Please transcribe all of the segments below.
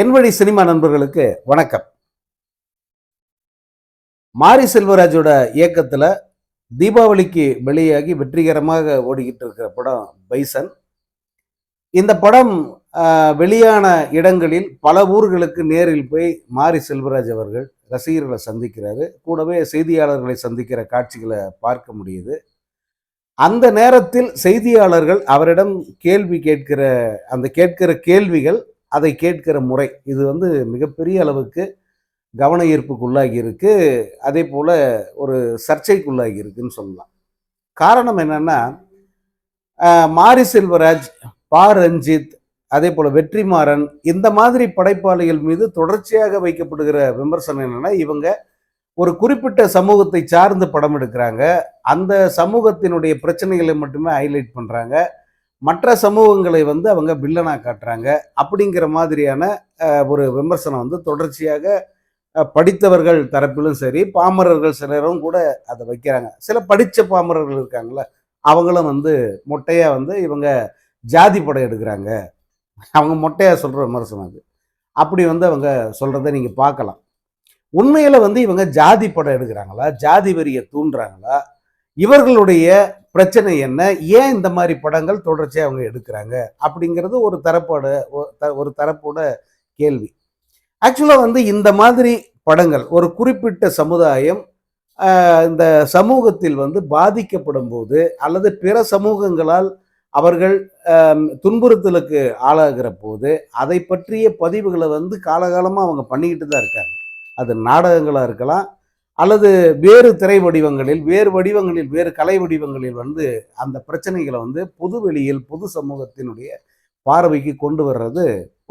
என் வழி சினிமா நண்பர்களுக்கு வணக்கம். மாரி செல்வராஜோட இயக்கத்தில் தீபாவளிக்கு வெளியாகி வெற்றிகரமாக ஓடிக்கிட்டு இருக்கிற படம் பைசன். இந்த படம் வெளியான இடங்களில் பல ஊர்களுக்கு நேரில் போய் மாரி செல்வராஜ் அவர்கள் ரசிகர்களை சந்திக்கிறாரு. கூடவே செய்தியாளர்களை சந்திக்கிற காட்சிகளை பார்க்க முடியுது. அந்த நேரத்தில் செய்தியாளர்கள் அவரிடம் கேள்வி கேட்கிற அந்த கேட்கிற கேள்விகள் அதை கேட்கிற முறை. இது வந்து மிகப்பெரிய அளவுக்கு கவன ஈர்ப்புக்குள்ளாகி இருக்குது அதே போல் ஒரு சர்ச்சைக்குள்ளாகி இருக்குன்னு சொல்லலாம். காரணம் என்னென்னா மாரி செல்வராஜ் பா. ரஞ்சித் அதே போல் வெற்றிமாறன் இந்த மாதிரி படைப்பாளிகள் மீது தொடர்ச்சியாக வைக்கப்படுகிற விமர்சனம் என்னென்னா இவங்க ஒரு குறிப்பிட்ட சமூகத்தை சார்ந்து படம் எடுக்கிறாங்க. அந்த சமூகத்தினுடைய பிரச்சனைகளை மட்டுமே ஹைலைட் பண்ணுறாங்க மற்ற சமூகங்களை வந்து அவங்க வில்லனாக காட்டுறாங்க. அப்படிங்கிற மாதிரியான ஒரு விமர்சனம் வந்து தொடர்ச்சியாக படித்தவர்கள் தரப்பிலும் சரி பாமரர்கள் சிலரும் கூட அதை வைக்கிறாங்க. சில படித்த பாமரர்கள் இருக்காங்கள அவங்களும் வந்து மொட்டையாக வந்து இவங்க ஜாதி படம் எடுக்கிறாங்க. அவங்க மொட்டையாக சொல்கிற விமர்சனம் அது. அப்படி வந்து அவங்க சொல்கிறத நீங்கள் பார்க்கலாம். உண்மையில் வந்து இவங்க ஜாதி படம் எடுக்கிறாங்களா? ஜாதி வரியை தூண்டுறாங்களா? இவர்களுடைய பிரச்சனை என்ன? ஏன் இந்த மாதிரி படங்கள் தொடர்ச்சியாக அவங்க எடுக்கிறாங்க? அப்படிங்கிறது ஒரு தரப்போட ஒரு த- ஒரு தரப்போட கேள்வி. ஆக்சுவலாக வந்து இந்த மாதிரி படங்கள் ஒரு குறிப்பிட்ட சமுதாயம் இந்த சமூகத்தில் வந்து பாதிக்கப்படும் போது அல்லது பிற சமூகங்களால் அவர்கள் துன்புறுத்தலுக்கு ஆளாகிற போது அதை பற்றிய பதிவுகளை வந்து காலகாலமாக அவங்க பண்ணிக்கிட்டு தான் இருக்காங்க. அது நாடகங்களாக இருக்கலாம் அல்லது வேறு திரை வடிவங்களில் வேறு வடிவங்களில் வேறு கலை வடிவங்களில் வந்து அந்த பிரச்சனைகளை வந்து பொது வெளியில் பொது சமூகத்தினுடைய பார்வைக்கு கொண்டு வர்றது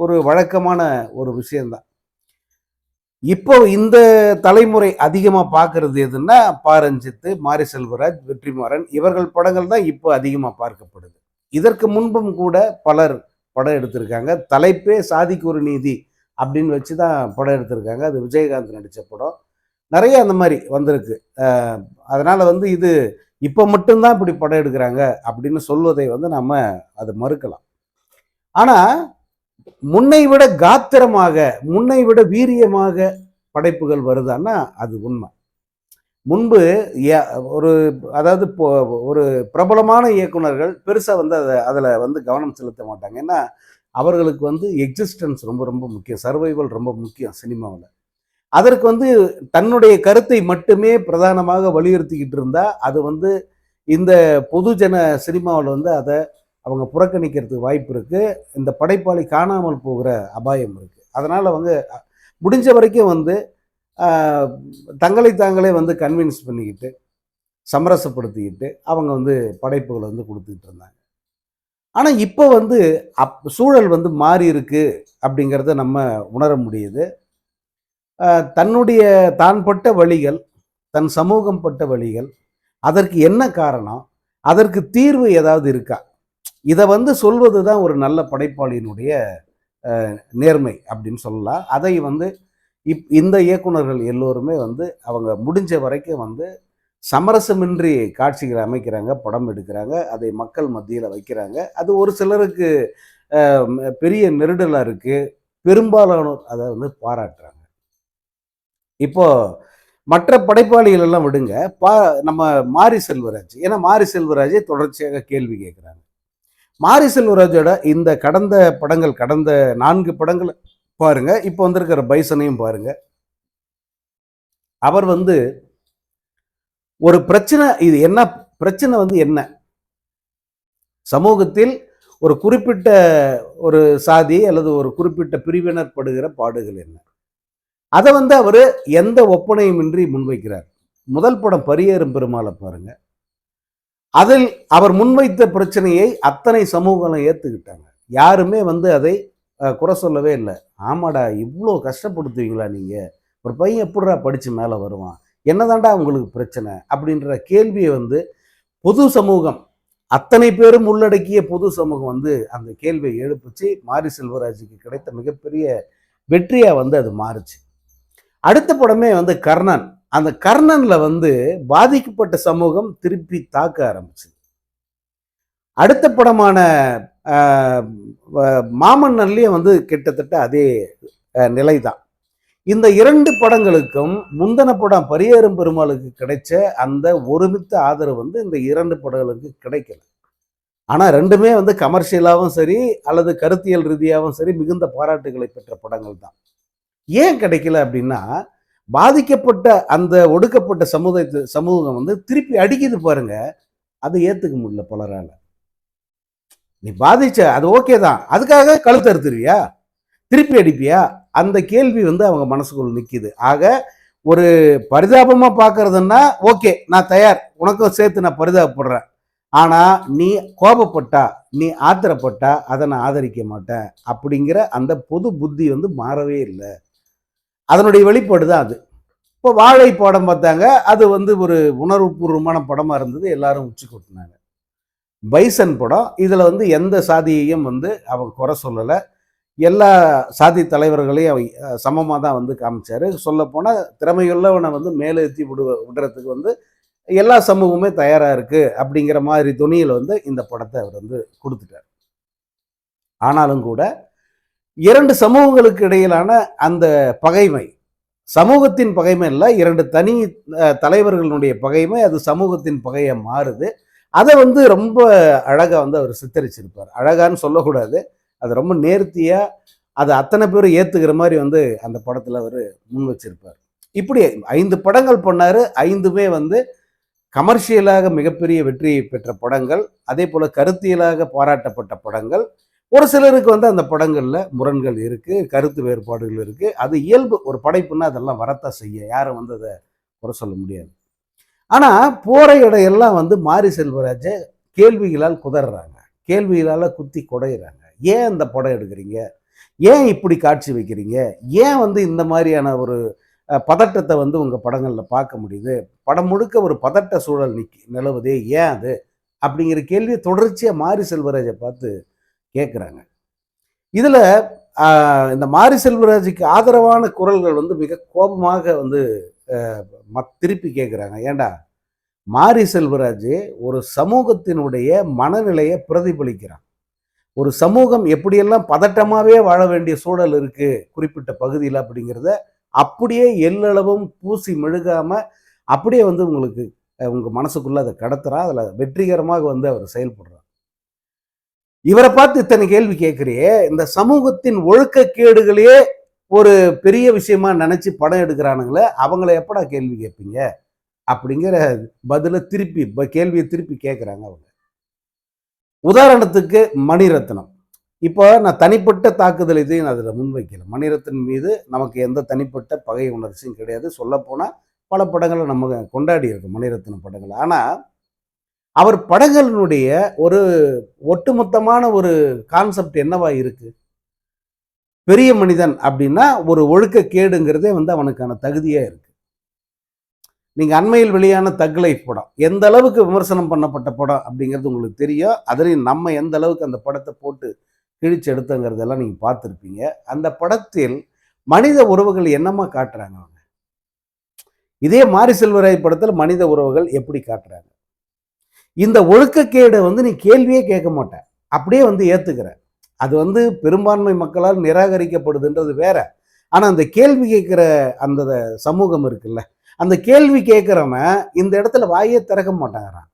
ஒரு வழக்கமான ஒரு விஷயம்தான். இப்போ இந்த தலைமுறை அதிகமாக பார்க்கறது எதுன்னா பாரஞ்சித்து மாரி செல்வராஜ் வெற்றிமாறன் இவர்கள் படங்கள் தான் இப்போ அதிகமாக பார்க்கப்படுது. இதற்கு முன்பும் கூட பலர் படம் எடுத்திருக்காங்க. தலைப்பே சாதிக்கு ஒரு நீதி அப்படின்னு வச்சு தான் படம் எடுத்திருக்காங்க. அது விஜயகாந்த் நடித்த படம். நிறைய அந்த மாதிரி வந்திருக்கு. அதனால் வந்து இது இப்போ மட்டும்தான் இப்படி படம் எடுக்கிறாங்க அப்படின்னு சொல்வதை வந்து நம்ம அதை மறுக்கலாம். ஆனால் முன்னை விட காத்திரமாக முன்னை விட வீரியமாக படைப்புகள் வருதான்னா அது உண்மை. முன்பு ஏ- ஒரு அதாவது இப்போ ஒரு பிரபலமான இயக்குனர்கள் பெருசாக வந்து அதை அதில் வந்து கவனம் செலுத்த மாட்டாங்க. ஏன்னா அவர்களுக்கு வந்து எக்ஸிஸ்டன்ஸ் ரொம்ப ரொம்ப முக்கியம். சர்வைவல் ரொம்ப முக்கியம் சினிமாவில். அதற்கு வந்து தன்னுடைய கருத்தை மட்டுமே பிரதானமாக வலியுறுத்திக்கிட்டு இருந்தா அது வந்து இந்த பொதுஜன சினிமாவில் வந்து அதை அவங்க புறக்கணிக்கிறதுக்கு வாய்ப்பு இருக்கு. இந்த படைப்பாளி காணாமல் போகிற அபாயம் இருக்கு. அதனால அவங்க முடிஞ்ச வரைக்கும் வந்து தங்களை தாங்களே வந்து கன்வின்ஸ் பண்ணிக்கிட்டு சமரசப்படுத்திக்கிட்டு அவங்க வந்து படைப்புகளை வந்து கொடுத்துக்கிட்டு இருந்தாங்க. ஆனால் இப்போ வந்து அப் சூழல் வந்து மாறி இருக்கு அப்படிங்கிறத நம்ம உணர முடியுது. தன்னுடைய தான் பட்ட வழிகள் தன் சமூகம் பட்ட வழிகள் அதற்கு என்ன காரணம் அதற்கு தீர்வு ஏதாவது இருக்கா? இதை வந்து சொல்வது தான் ஒரு நல்ல படைப்பாளியினுடைய நேர்மை அப்படின்னு சொல்லலாம். அதை வந்து இப் இந்த இயக்குனர்கள் எல்லோருமே வந்து அவங்க முடிஞ்ச வரைக்கும் வந்து சமரசமின்றி காட்சிகளை அமைக்கிறாங்க படம் எடுக்கிறாங்க அதை மக்கள் மத்தியில் வைக்கிறாங்க. அது ஒரு சிலருக்கு பெரிய நெருடலாக இருக்குது பெரும்பாலானோர் அதை வந்து பாராட்டுறாங்க. இப்போ மற்ற படைப்பாளிகள் எல்லாம் விடுங்க. பா நம்ம மாரி செல்வராஜ். ஏன்னா மாரி செல்வராஜே தொடர்ச்சியாக கேள்வி கேட்குறாங்க. மாரி செல்வராஜோட இந்த கடந்த படங்கள் கடந்த நான்கு படங்கள் பாருங்க. இப்போ வந்திருக்கிற பைசனையும் பாருங்க. அவர் வந்து ஒரு பிரச்சனை இது என்ன பிரச்சனை வந்து என்ன? சமூகத்தில் ஒரு குறிப்பிட்ட ஒரு சாதி அல்லது ஒரு குறிப்பிட்ட பிரிவினர் படுகிற பாடுகள் என்ன? அதை வந்து அவர் எந்த ஒப்பனையுமின்றி முன்வைக்கிறார். முதல் படம் பரியேறும் பெருமாளை பாருங்க. அதில் அவர் முன்வைத்த பிரச்சனையை அத்தனை சமூகங்களும் ஏற்றுக்கிட்டாங்க யாருமே வந்து அதை குறை சொல்லவே இல்லை. ஆமாடா இவ்வளோ கஷ்டப்படுத்துவீங்களா நீங்கள் ஒரு பையன் எப்படிடா படித்து மேலே வருவான்? என்னதாண்டா உங்களுக்கு பிரச்சனை? அப்படின்ற கேள்வியை வந்து பொது சமூகம் அத்தனை பேரும் உள்ளடக்கிய பொது சமூகம் வந்து அந்த கேள்வியை எழுப்பிச்சு. மாரி செல்வராஜுக்கு கிடைத்த மிகப்பெரிய வெற்றியாக வந்து அது மாறுச்சு. அடுத்த படமே வந்து கர்ணன். அந்த கர்ணனில் வந்து பாதிக்கப்பட்ட சமூகம் திருப்பி தாக்க ஆரம்பிச்சு. அடுத்த படமான மாமன்னர்லேயே வந்து கிட்டத்தட்ட அதே நிலை தான் இந்த இரண்டு படங்களுக்கும் முந்தன படம் பரியேறும் பெருமாளுக்கு கிடைச்ச அந்த ஒருமித்த ஆதரவு வந்து இந்த இரண்டு படங்களுக்கு கிடைக்கல. ஆனால் ரெண்டுமே வந்து கமர்ஷியலாகவும் சரி அல்லது கருத்தியல் ரீதியாகவும் சரி மிகுந்த பாராட்டுகளை பெற்ற படங்கள் தான் ஏன் கிடைக்கல அப்படின்னா பாதிக்கப்பட்ட அந்த ஒடுக்கப்பட்ட சமுதாயத்து சமூகம் வந்து திருப்பி அடிக்குது பாருங்க. அதை ஏற்றுக்க முடியல பலரால. நீ பாதிச்ச அது ஓகே தான். அதுக்காக கழுத்தறுத்துருவியா திருப்பி அடிப்பியா? அந்த கேள்வி வந்து அவங்க மனசுக்குள் நிற்கிது ஆக ஒரு பரிதாபமாக பார்க்கறதுன்னா ஓகே நான் தயார். உனக்கும் சேர்த்து நான் பரிதாபப்படுறேன். ஆனால் நீ கோபப்பட்டா நீ ஆத்திரப்பட்டா அதை நான் ஆதரிக்க மாட்டேன். அப்படிங்கிற அந்த பொது புத்தி வந்து மாறவே இல்லை. அதனுடைய வெளிப்பாடு தான் அது. இப்போ வாழை படம் பார்த்தாங்க அது வந்து ஒரு உணர்வுபூர்வமான படமாக இருந்தது எல்லாரும் உச்சி கொட்டினாங்க. பைசன் படம் இதில் வந்து எந்த சாதியையும் வந்து அவங்க குறை சொல்லலை. எல்லா சாதி தலைவர்களையும் சமமாக தான் வந்து காமிச்சார். சொல்லப்போனால் திறமையுள்ளவனை வந்து மேலேற்றி விடு விடுறதுக்கு வந்து எல்லா சமூகமே தயாராக இருக்குது அப்படிங்கிற மாதிரி துணியில் வந்து இந்த படத்தை அவர் வந்து கொடுத்துட்டார். ஆனாலும் கூட இரண்டு சமூகங்களுக்கு இடையிலான அந்த பகைமை. சமூகத்தின் பகைமை இல்லை இரண்டு தனி தலைவர்களுடைய பகைமை அது சமூகத்தின் பகையை மாறுது. அதை வந்து ரொம்ப அழகாக வந்து அவர் சித்தரிச்சிருப்பார். அழகான்னு சொல்லக்கூடாது. அது ரொம்ப நேர்த்தியாக அதை அத்தனை பேரும் ஏற்றுக்கிற மாதிரி வந்து அந்த படத்தில் அவர் முன் வச்சிருப்பார். இப்படி ஐந்து படங்கள் பண்ணார். ஐந்துமே வந்து கமர்ஷியலாக மிகப்பெரிய வெற்றியை பெற்ற படங்கள். அதே போல் கருத்தியலாக பாராட்டப்பட்ட படங்கள். ஒரு சிலருக்கு வந்து அந்த படங்களில் முரண்கள் இருக்குது கருத்து வேறுபாடுகள் இருக்குது அது இயல்பு ஒரு படைப்புன்னா அதெல்லாம் வரத்தான் செய்ய யாரும் வந்து அதை குறை சொல்ல முடியாது. ஆனால் போகிற இடையெல்லாம் வந்து மாரி செல்வராஜை கேள்விகளால் குதறாங்க கேள்விகளால் குத்தி குடையிறாங்க. ஏன் இந்த படம் எடுக்கிறீங்க? ஏன் இப்படி காட்சி வைக்கிறீங்க? ஏன் வந்து இந்த மாதிரியான ஒரு பதட்டத்தை வந்து உங்கள் படங்களில் பார்க்க முடியுது? படம் முழுக்க ஒரு பதட்ட சூழல் நிக்கி நிலவுதே ஏன் அது? அப்படிங்கிற கேள்வியை தொடர்ச்சியாக மாரி செல்வராஜை பார்த்து கேட்குறாங்க இதில் இந்த மாரி செல்வராஜுக்கு ஆதரவான குரல்கள் வந்து மிக கோபமாக வந்து திருப்பி கேட்குறாங்க ஏண்டா? மாரி செல்வராஜ் ஒரு சமூகத்தினுடைய மனநிலையை பிரதிபலிக்கிறான். ஒரு சமூகம் எப்படியெல்லாம் பதட்டமாகவே வாழ வேண்டிய சூழல் இருக்குது குறிப்பிட்ட பகுதியில் அப்படிங்கிறத அப்படியே எல்லளவும் பூசி மெழுகாமல் அப்படியே வந்து உங்களுக்கு உங்கள் மனசுக்குள்ளே அதை கடத்துறா. அதில் வெற்றிகரமாக வந்து அவர் செயல்படுறார். இவரை பார்த்து இத்தனை கேள்வி கேட்குறியே இந்த சமூகத்தின் ஒழுக்கக்கேடுகளையே ஒரு பெரிய விஷயமா நினைச்சு படம் எடுக்கிறானுங்களே அவங்கள எப்படா கேள்வி கேட்பீங்க? அப்படிங்கிற பதிலை திருப்பி கேள்வியை திருப்பி கேட்குறாங்க அவங்க. உதாரணத்துக்கு மணிரத்னம். இப்போ நான் தனிப்பட்ட தாக்குதல் இதையும் நான் அதில் முன்வைக்கல. மணிரத்னம் மீது நமக்கு எந்த தனிப்பட்ட பகை உணர்ச்சியும் கிடையாது. சொல்லப்போனால் பல படங்களை நம்ம கொண்டாடி இருக்கோம் மணிரத்னம் படங்கள். ஆனால் அவர் படங்களினுடைய ஒரு ஒட்டுமொத்தமான ஒரு கான்செப்ட் என்னவா இருக்கு? பெரிய மனிதன் அப்படின்னா ஒரு ஒழுக்க கேடுங்கிறதே வந்து அவனுக்கான தகுதியாக இருக்கு. நீங்கள் அண்மையில் வெளியான தக் லைஃப் படம் எந்த அளவுக்கு விமர்சனம் பண்ணப்பட்ட படம் அப்படிங்கிறது உங்களுக்கு தெரியும். அதுலேயும் நம்ம எந்த அளவுக்கு அந்த படத்தை போட்டு கிழிச்சு எடுத்தங்கிறதெல்லாம் நீங்கள் பார்த்துருப்பீங்க. அந்த படத்தில் மனித உறவுகள் என்னமா காட்டுறாங்க அவங்க? இதே மாரி செல்வராய் படத்தில் மனித உறவுகள் எப்படி காட்டுறாங்க? இந்த ஒழுக்கக்கேடை வந்து நீ கேள்வியே கேட்க மாட்டேன் அப்படியே வந்து ஏற்றுக்கிற அது வந்து பெரும்பான்மை மக்களால் நிராகரிக்கப்படுதுன்றது வேற. ஆனால் அந்த கேள்வி கேட்குற அந்த சமூகம் இருக்குல்ல அந்த கேள்வி கேட்குறவன் இந்த இடத்துல வாயே திறக்க மாட்டாங்கிறான்.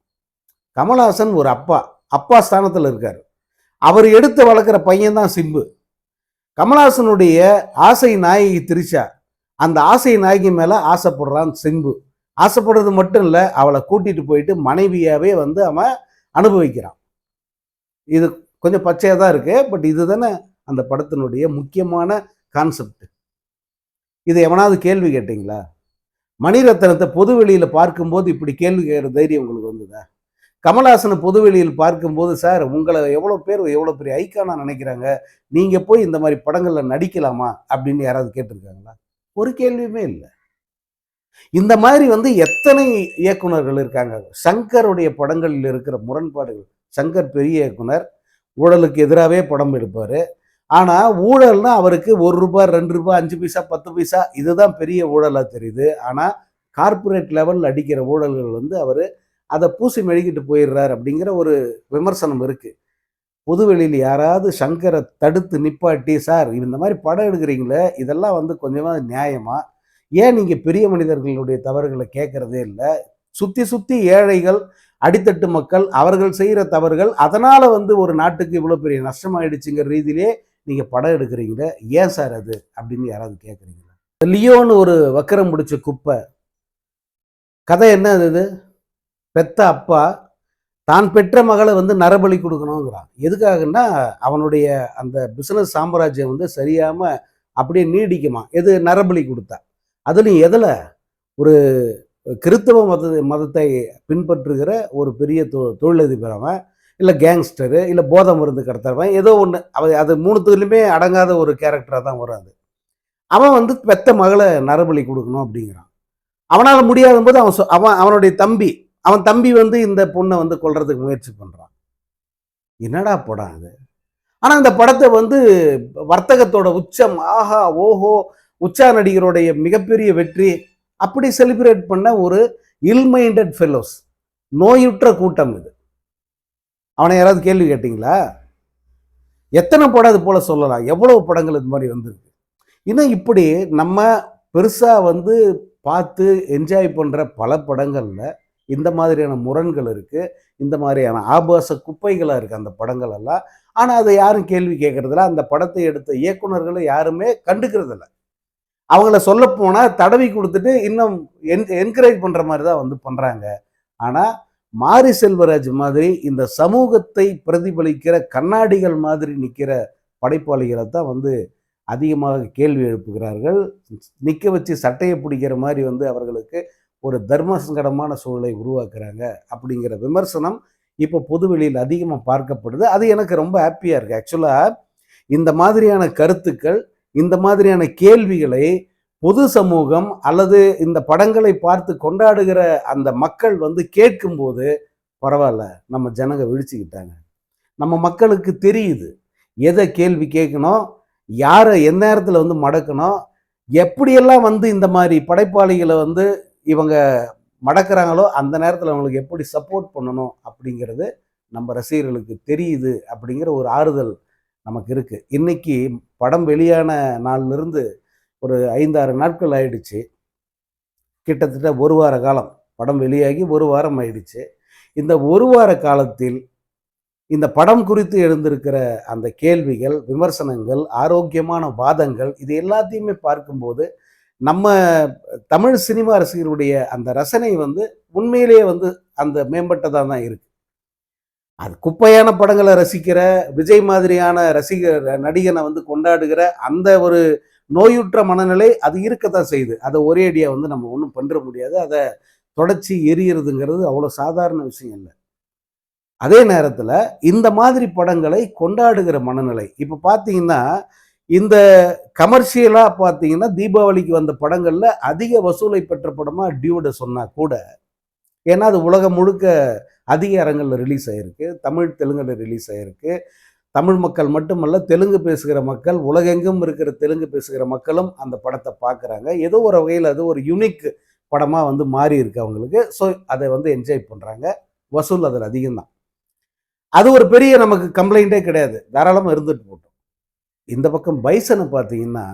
கமல்ஹாசன் ஒரு அப்பா அப்பா ஸ்தானத்தில் இருக்கார். அவர் எடுத்து வளர்க்குற பையன் தான் சிம்பு. கமல்ஹாசனுடைய ஆசை நாயகி திரிஷா அந்த ஆசை நாயகி மேலே ஆசைப்படுறான் சிம்பு. ஆசைப்படுறது மட்டும் இல்லை அவளை கூட்டிட்டு போயிட்டு மனைவியாகவே வந்து அவன் அனுபவிக்கிறான். இது கொஞ்சம் பச்சையாக தான் இருக்கு பட் இதுதானே அந்த படத்தினுடைய முக்கியமான கான்செப்ட். இது எவனாவது கேள்வி கேட்டீங்களா? மணிரத்னத்தை பொது வெளியில் பார்க்கும்போது இப்படி கேள்வி கேட்குற தைரியம் உங்களுக்கு வந்ததா? கமல்ஹாசனை பொது வெளியில் பார்க்கும்போது சார் உங்களை எவ்வளோ பேர் எவ்வளோ பெரிய ஐக்கானா நினைக்கிறாங்க? நீங்கள் போய் இந்த மாதிரி படங்களில் நடிக்கலாமா? அப்படின்னு யாராவது கேட்டிருக்காங்களா? ஒரு கேள்வியுமே இல்லை. இந்த மாதிரி வந்து எத்தனை இயக்குனர்கள் இருக்காங்க? சங்கருடைய படங்களில் இருக்கிற முரண்பாடுகள். சங்கர் பெரிய இயக்குனர் ஊழலுக்கு எதிராகவே படம் எடுப்பார். ஆனால் ஊழல்னா அவருக்கு ஒரு ரூபாய் ரெண்டு ரூபாய் அஞ்சு பைசா பத்து பைசா இதுதான் பெரிய ஊழலாக தெரியுது. ஆனால் கார்ப்பரேட் லெவலில் அடிக்கிற ஊழல்கள் வந்து அவர் அதை பூசி மெழுகிட்டு போயிடுறார் அப்படிங்கிற ஒரு விமர்சனம் இருக்குது பொதுவெளியில் யாராவது சங்கரை தடுத்து நிப்பாட்டி சார் இந்த மாதிரி படம் எடுக்கிறீங்களே இதெல்லாம் வந்து கொஞ்சமாக நியாயமாக ஏன் நீங்கள் பெரிய மனிதர்களுடைய தவறுகளை கேட்கறதே இல்லை? சுற்றி சுற்றி ஏழைகள் அடித்தட்டு மக்கள் அவர்கள் செய்கிற தவறுகள் அதனால் வந்து ஒரு நாட்டுக்கு இவ்வளோ பெரிய நஷ்டமாயிடுச்சுங்கிற ரீதியிலே நீங்கள் படம் எடுக்கிறீங்களே? ஏன் சார் அது? அப்படின்னு யாராவது கேட்குறீங்களா? லியோன்னு ஒரு வக்கரம் பிடிச்ச குப்பை. கதை என்ன அது இது? பெத்த அப்பா தான் பெற்ற மகளை வந்து நரபலி கொடுக்கணுங்கிறான். எதுக்காகன்னா அவனுடைய அந்த பிசினஸ் சாம்ராஜ்யம் வந்து சரியாமல் அப்படியே நீடிக்குமா எது? நரபலி கொடுத்தா. அதுலேயும் எதில்? ஒரு கிறித்தவ மத மதத்தை பின்பற்றுகிற ஒரு பெரிய தொ தொழிலதிபரவன் இல்லை கேங்ஸ்டரு இல்லை போதை மருந்து கடத்துறவன் ஏதோ ஒன்று அவ அது மூணுத்துலையுமே அடங்காத ஒரு கேரக்டராக தான் வரும் அது. அவன் வந்து பெத்த மகளை நரபலி கொடுக்கணும் அப்படிங்கிறான். அவனால் முடியாத போது அவன் சொ- அவன் அவனுடைய தம்பி அவன் தம்பி வந்து இந்த பொண்ணை வந்து கொல்றதுக்கு முயற்சி பண்ணுறான் என்னடா படம் அது? ஆனால் இந்த படத்தை வந்து வர்த்தகத்தோட உச்சம் ஆஹா ஓஹோ உச்சா நடிகருடைய மிகப்பெரிய வெற்றி. அப்படி செலிப்ரேட் பண்ண ஒரு இல்மைண்டட் ஃபெல்லோஸ் நோயுற்ற கூட்டம் இது. அவனை யாராவது கேள்வி கேட்டிங்களா? எத்தனை படம் அது போல் சொல்லலாம்? எவ்வளோ படங்கள் இது மாதிரி வந்திருக்கு? இன்னும் இப்படி நம்ம பெருசாக வந்து பார்த்து என்ஜாய் பண்ணுற பல படங்களில் இந்த மாதிரியான முரண்கள் இருக்குது இந்த மாதிரியான ஆபாச குப்பைகளாக இருக்குது அந்த படங்கள் எல்லாம். ஆனால் அதை யாரும் கேள்வி கேட்கறதில்ல. அந்த படத்தை எடுத்த இயக்குனர்களை யாருமே கண்டுக்கிறதில்ல. அவங்கள சொல்ல போனால் தடவி கொடுத்துட்டு இன்னும் என் என்கரேஜ் பண்ணுற மாதிரி தான் வந்து பண்ணுறாங்க ஆனால் மாரி செல்வராஜ் மாதிரி இந்த சமூகத்தை பிரதிபலிக்கிற கண்ணாடிகள் மாதிரி நிற்கிற படைப்பாளிகளை தான் வந்து அதிகமாக கேள்வி எழுப்புகிறார்கள். நிற்க வச்சு சட்டையை பிடிக்கிற மாதிரி வந்து அவர்களுக்கு ஒரு தர்ம சங்கடமான சூழலை உருவாக்குறாங்க அப்படிங்கிற விமர்சனம் இப்போ பொதுவெளியில் அதிகமாக பார்க்கப்படுது. அது எனக்கு ரொம்ப ஹாப்பியாக இருக்குது ஆக்சுவலாக இந்த மாதிரியான கருத்துக்கள் இந்த மாதிரியான கேள்விகளை பொது சமூகம் அல்லது இந்த படங்களை பார்த்து கொண்டாடுகிற அந்த மக்கள் வந்து கேட்கும்போது பரவாயில்ல நம்ம ஜனங்க விழிச்சுக்கிட்டாங்க. நம்ம மக்களுக்கு தெரியுது. எதை கேள்வி கேட்கணும்? யாரை எந்த நேரத்தில் வந்து மடக்கணும்? எப்படியெல்லாம் வந்து இந்த மாதிரி படைப்பாளிகளை வந்து இவங்க மடக்கிறாங்களோ அந்த நேரத்தில் அவங்களுக்கு எப்படி சப்போர்ட் பண்ணணும் அப்படிங்கிறது நம்ம ரசிகர்களுக்கு தெரியுது அப்படிங்கிற ஒரு ஆறுதல் நமக்கு இருக்குது இன்னைக்கு படம் வெளியான நாள்லேருந்து ஒரு ஐந்தாறு நாட்கள் ஆயிடுச்சு. கிட்டத்தட்ட ஒரு வார காலம் படம் வெளியாகி ஒரு வாரம் ஆயிடுச்சு. இந்த ஒரு வார காலத்தில் இந்த படம் குறித்து எழுந்திருக்கிற அந்த கேள்விகள் விமர்சனங்கள் ஆரோக்கியமான வாதங்கள் இது எல்லாத்தையுமே பார்க்கும்போது நம்ம தமிழ் சினிமா ரசிகருடைய அந்த ரசனை வந்து உண்மையிலேயே வந்து அந்த மேம்பட்டதாக தான் இருக்குது அது குப்பையான படங்களை ரசிக்கிற விஜய் மாதிரியான ரசிகர் நடிகனை வந்து கொண்டாடுகிற அந்த ஒரு நோயுற்ற மனநிலை அது இருக்கத்தான் செய்யுது. அதை ஒரே அடியாக வந்து நம்ம ஒன்றும் பண்ணுற முடியாது. அதை தொடச்சி எரியறதுங்கிறது அவ்வளோ சாதாரண விஷயம் இல்லை. அதே நேரத்தில் இந்த மாதிரி படங்களை கொண்டாடுகிற மனநிலை. இப்போ பார்த்தீங்கன்னா இந்த கமர்ஷியலாக பார்த்தீங்கன்னா தீபாவளிக்கு வந்த படங்களில் அதிக வசூலை பெற்ற படமாக டியூட சொன்னால் கூட ஏன்னா அது உலகம் முழுக்க அதிக அரங்களில் ரிலீஸ் ஆகிருக்கு தமிழ் தெலுங்கில் ரிலீஸ் ஆகிருக்கு தமிழ் மக்கள் மட்டுமல்ல தெலுங்கு பேசுகிற மக்கள் உலகெங்கும் இருக்கிற தெலுங்கு பேசுகிற மக்களும் அந்த படத்தை பார்க்குறாங்க ஏதோ ஒரு வகையில் அது ஒரு யுனிக் படமாக வந்து மாறி இருக்கு அவங்களுக்கு. ஸோ அதை வந்து என்ஜாய் பண்ணுறாங்க வசூல் அதில் அதிகம்தான். அது ஒரு பெரிய நமக்கு கம்ப்ளைண்ட்டே கிடையாது. தாராளமாக இருந்துட்டு போட்டோம். இந்த பக்கம் பைசனை பார்த்தீங்கன்னா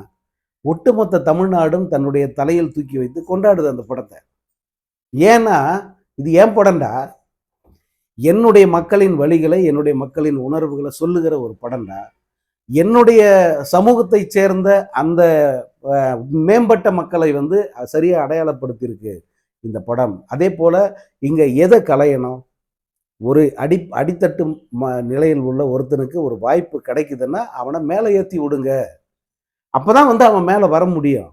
ஒட்டுமொத்த தமிழ்நாடும் தன்னுடைய தலையில் தூக்கி வைத்து கொண்டாடுது அந்த படத்தை. ஏன்னா இது ஏன் படம்டா? என்னுடைய மக்களின் வழிகளை என்னுடைய மக்களின் உணர்வுகளை சொல்லுகிற ஒரு படம்டா. என்னுடைய சமூகத்தை சேர்ந்த அந்த மேம்பட்ட மக்களை வந்து சரியாக அடையாளப்படுத்தியிருக்கு இந்த படம். அதே போல் இங்கே எதை கலையணும் ஒரு அடி அடித்தட்டு ம நிலையில் உள்ள ஒருத்தனுக்கு ஒரு வாய்ப்பு கிடைக்குதுன்னா அவனை மேலே ஏற்றி விடுங்க. அப்போ தான் வந்து அவன் மேலே வர முடியும்.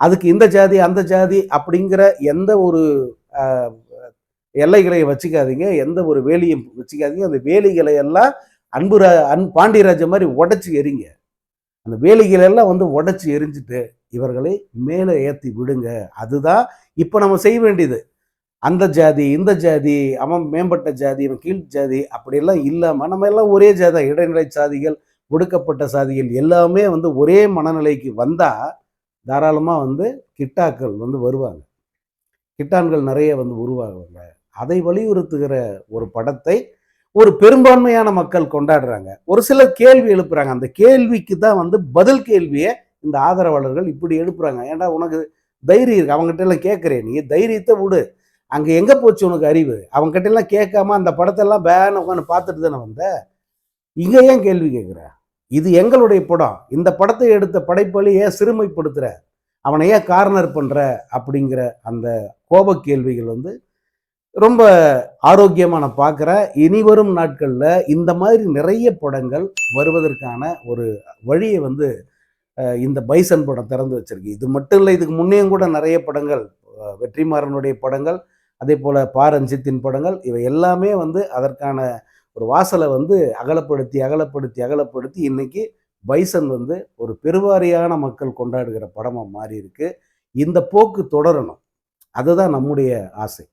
அதுக்கு இந்த ஜாதி அந்த ஜாதி அப்படிங்கிற எந்த ஒரு எல்லைகளை வச்சுக்காதீங்க எந்த ஒரு வேலியும் வச்சுக்காதீங்க. அந்த வேலிகளை எல்லாம் அன்பு அன் பாண்டியராஜ மாதிரி உடைச்சி எறிங்க. அந்த வேலிகளை எல்லாம் வந்து உடைச்சி எரிஞ்சிட்டு இவர்களை மேலே ஏற்றி விடுங்க. அதுதான் இப்போ நம்ம செய்ய வேண்டியது. அந்த ஜாதி இந்த ஜாதி அவன் மேம்பட்ட ஜாதி இவன் கீழ் ஜாதி அப்படியெல்லாம் இல்லாமல் நம்ம எல்லாம் ஒரே ஜாதி இடைநிலை சாதிகள் ஒடுக்கப்பட்ட சாதிகள் எல்லாமே வந்து ஒரே மனநிலைக்கு வந்தால் தாராளமாக வந்து கிட்டாக்கள் வந்து வருவாங்க. கிட்டான்கள் நிறைய வந்து உருவாகுவாங்க. அதை வலியுறுத்துகிற ஒரு படத்தை ஒரு பெரும்பான்மையான மக்கள் கொண்டாடுறாங்க. ஒரு சிலர் கேள்வி எழுப்புறாங்க. அந்த கேள்விக்கு தான் வந்து பதில் கேள்வியை இந்த ஆதரவாளர்கள் இப்படி எழுப்புறாங்க. ஏன்டா உனக்கு தைரியம் இருக்கு? அவங்ககிட்ட எல்லாம் கேட்குறேன். நீ தைரியத்தை விடு. அங்கே எங்கே போச்சு உனக்கு அறிவு? அவங்ககிட்ட எல்லாம் கேட்காம அந்த படத்தெல்லாம் பேன உட்காந்து பார்த்துட்டு தானே வந்த? இங்கே ஏன் கேள்வி கேட்குற? இது எங்களுடைய படம். இந்த படத்தை எடுத்த படைப்பாளி ஏன் சிறுமைப்படுத்துகிற அவனை ஏன் கார்னர் பண்ணுற அப்படிங்கிற அந்த கோப கேள்விகள் வந்து ரொம்ப ஆரோக்கியமாக நான் பார்க்குறேன் இனி வரும் நாட்களில் இந்த மாதிரி நிறைய படங்கள் வருவதற்கான ஒரு வழியை வந்து இந்த பைசன் படம் திறந்து வச்சிருக்கு. இது மட்டும் இல்லை இதுக்கு முன்னேயும் கூட நிறைய படங்கள் வெற்றிமாறனுடைய படங்கள் அதே போல் பா ரஞ்சித்தின் படங்கள் இவை எல்லாமே வந்து அதற்கான ஒரு வாசலை வந்து அகலப்படுத்தி அகலப்படுத்தி அகலப்படுத்தி இன்னைக்கு பைசன் வந்து ஒரு பெருவாரியான மக்கள் கொண்டாடுகிற படமாக மாறி இருக்கு இந்த போக்கு தொடரணும். அதுதான் நம்முடைய ஆசை.